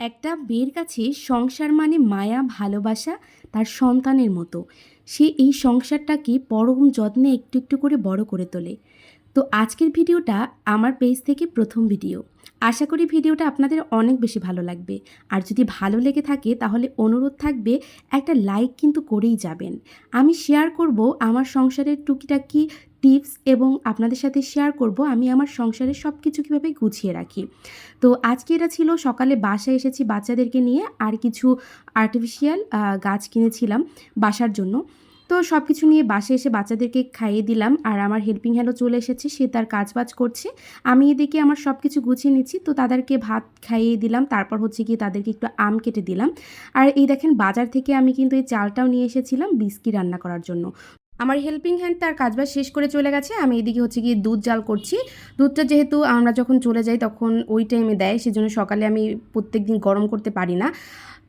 একটা মেয়ের কাছে সংসার মানে মায়া, ভালোবাসা তার সন্তানের মতো। সে এই সংসারটাকে পরম যত্নে একটু একটু করে বড় করে তোলে। তো আজকের ভিডিওটা আমার পেজ থেকে প্রথম ভিডিও। আশা করি ভিডিওটা আপনাদের অনেক বেশি ভালো লাগবে। আর যদি ভালো লেগে থাকে তাহলে অনুরোধ থাকবে, একটা লাইক কিন্তু করেই যাবেন। আমি শেয়ার করব আমার সংসারের টুকিটাকি টিপস এবং আপনাদের সাথে শেয়ার করব আমি আমার সংসারের সব কিছু কীভাবে গুছিয়ে রাখি। তো আজকে এটা ছিল, সকালে বাসায় এসেছি বাচ্চাদেরকে নিয়ে আর কিছু আর্টিফিশিয়াল গাছ কিনেছিলাম বাসার জন্য। তো সব কিছু নিয়ে বাসে এসে বাচ্চাদেরকে খাইয়ে দিলাম আর আমার হেল্পিং হ্যান্ডও চলে এসেছে, সে তার কাজ বাজ করছে। আমি এদিকে আমার সব কিছু গুছিয়ে নিচ্ছি, তো তাদেরকে ভাত খাইয়ে দিলাম, তারপর হচ্ছে গিয়ে তাদেরকে একটু আম কেটে দিলাম। আর এই দেখেন বাজার থেকে আমি কিন্তু এই চালটাও নিয়ে এসেছিলাম বিস্কি রান্না করার জন্য। আমার হেল্পিং হ্যান্ড তার কাজবাজ শেষ করে চলে গেছে, আমি এদিকে হচ্ছে গিয়ে দুধ জাল করছি। দুধটা যেহেতু আমরা যখন চলে যাই তখন ওই টাইমে দেয়, সেজন্য সকালে আমি প্রত্যেক দিন গরম করতে পারি না।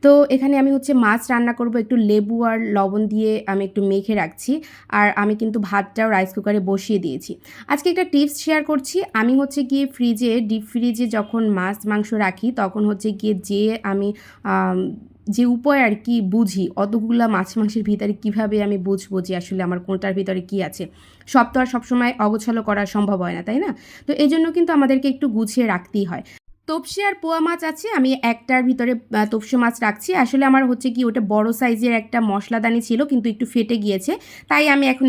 তো এখানে আমি হচ্ছে মাছ রান্না করব, একটু লেবু আর লবণ দিয়ে আমি একটু মেখে রাখছি। আর আমি কিন্তু ভাতটাও রাইস কুকারে বসিয়ে দিয়েছি। আজকে একটা টিপস শেয়ার করছি। আমি হচ্ছে গিয়ে ফ্রিজে ডিপ ফ্রিজে যখন মাছ, মাংস রাখি, তখন হচ্ছে গিয়ে যে আমি যে উপায় আর কি বুঝি, অতগুলা মাছ, মাংসের ভিতরে কীভাবে আমি বুঝব যে আসলে আমার কোনটার ভিতরে কি আছে? সব তো আর সবসময় অগোছালো করা সম্ভব হয় না, তাই না? তো এই জন্য কিন্তু আমাদেরকে একটু গুছিয়ে রাখতেই হয়। তপসি আর পোয়া মাছ আছে, আমি একটার ভিতরে তপসি মাছ রাখছি। আসলে আমার হচ্ছে কি, ওটা বড় সাইজের একটা মশলাদানি ছিল, কিন্তু একটু ফেটে গিয়েছে। তাই আমি এখন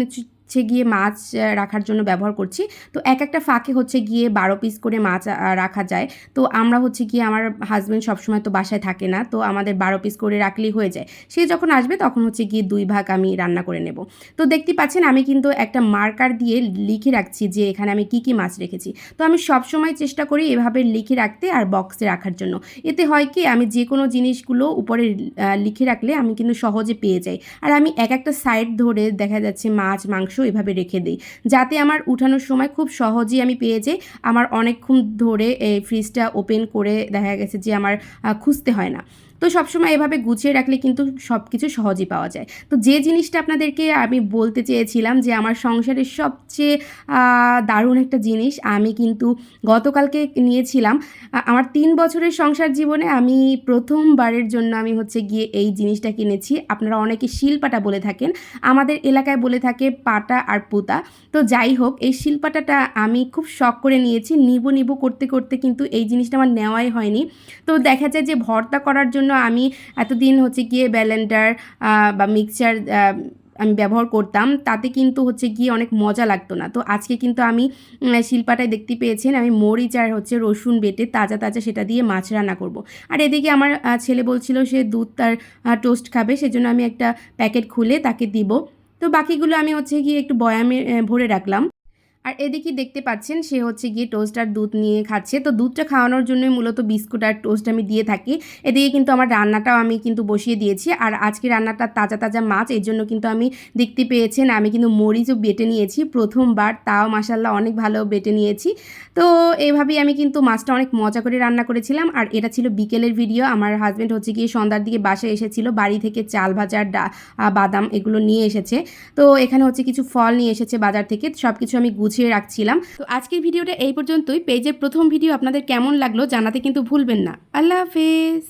হচ্ছে গিয়ে মাছ রাখার জন্য ব্যবহার করছি। তো এক একটা ফাঁকে হচ্ছে গিয়ে বারো পিস করে মাছ রাখা যায়। তো আমরা হচ্ছে গিয়ে আমার হাজব্যান্ড সবসময় তো বাসায় থাকে না। তো আমাদের বারো পিস করে রাখলেই হয়ে যায়। সে যখন আসবে তখন হচ্ছে গিয়ে দুই ভাগ আমি রান্না করে নেব। তো দেখতে পাচ্ছেন আমি কিন্তু একটা মার্কার দিয়ে লিখে রাখছি যে এখানে আমি কি কি মাছ রেখেছি। তো আমি সবসময় চেষ্টা করি এভাবে লিখে রাখতে আর বক্সে রাখার জন্য। এতে হয় কি আমি যে কোনো জিনিসগুলো উপরে লিখে রাখলে আমি কিন্তু সহজে পেয়ে যাই। আর আমি এক একটা সাইড ধরে দেখা যাচ্ছে মাছ, মাংস এভাবে রেখে দিই। যাতে আমার উঠানোর সময় খুব সহজেই আমি পেয়ে যাই। আমার অনেকক্ষণ ধরে এই ফ্রিজটা ওপেন করে দেখা গেছে যে আমার খুঁজতে হয় না। তো সবসময় এভাবে গুছিয়ে রাখলে কিন্তু সব কিছু সহজেই পাওয়া যায়। তো যে জিনিসটা আপনাদেরকে আমি বলতে চেয়েছিলাম যে আমার সংসারের সবচেয়ে দারুণ একটা জিনিস আমি কিন্তু গতকালকে নিয়েছিলাম। আমার তিন বছরের সংসার জীবনে আমি প্রথমবারের জন্য আমি হচ্ছে গিয়ে এই জিনিসটা কিনেছি। আপনারা অনেকে শিলপাটা বলে থাকেন, আমাদের এলাকায় বলে থাকে পাটা আর পুতা। তো যাই হোক, এই শিলপাটাটা আমি খুব শখ করে নিয়েছি। নিবো নিবো করতে করতে কিন্তু এই জিনিসটা আমার নেওয়াই হয়নি। তো দেখা যায় যে ভর্তা করার জন্য আমি এতদিন হচ্ছে গিয়ে ব্যালেন্ডার বা মিক্সচার আমি ব্যবহার করতাম। তাতে কিন্তু হচ্ছে গিয়ে অনেক মজা লাগতো না। তো আজকে কিন্তু আমি শিলপাটায় দেখতে পেয়েছেন। আমি মরিচ আর হচ্ছে রসুন বেটে তাজা তাজা সেটা দিয়ে মাছ রান্না করব। আর এদিকে আমার ছেলে বলছিল সে দুধ তার টোস্ট খাবে, সেজন্য আমি একটা প্যাকেট খুলে তাকে দিব। তো বাকিগুলো আমি হচ্ছে গিয়ে একটু বয়ামে ভরে রাখলাম। আর এদিকে দেখতে পাচ্ছেন, সে হচ্ছে গিয়ে টোস্ট আর দুধ নিয়ে খাচ্ছে। তো দুধটা খাওয়ানোর জন্যই মূলত বিস্কুট আর টোস্ট আমি দিয়ে থাকি। এদিকে কিন্তু আমার রান্নাটাও আমি কিন্তু বসিয়ে দিয়েছি। আর আজকে রান্নাটা তাজা তাজা মাছ, এর জন্য কিন্তু আমি দেখতে পেয়েছেন, আমি কিন্তু মরিচও বেটে নিয়েছি। প্রথমবার তাও মাসাল্লাহ অনেক ভালো বেটে নিয়েছি। তো এইভাবেই আমি কিন্তু মাছটা অনেক মজা করে রান্না করেছিলাম। আর এটা ছিল বিকেলের ভিডিও আমার হাজব্যান্ড হচ্ছে গিয়ে সন্ধ্যার দিকে বাসায় এসেছিল। বাড়ি থেকে চাল ভাজার বাদাম এগুলো নিয়ে এসেছে। তো এখানে হচ্ছে কিছু ফল নিয়ে এসেছে বাজার থেকে। সব কিছু আমি গুছিয়ে রাখছিলাম। তো আজকের ভিডিওটা এই পর্যন্তই। পেজের প্রথম ভিডিও আপনাদের কেমন লাগল জানাতে কিন্তু ভুলবেন না। আল্লাহ হাফেজ।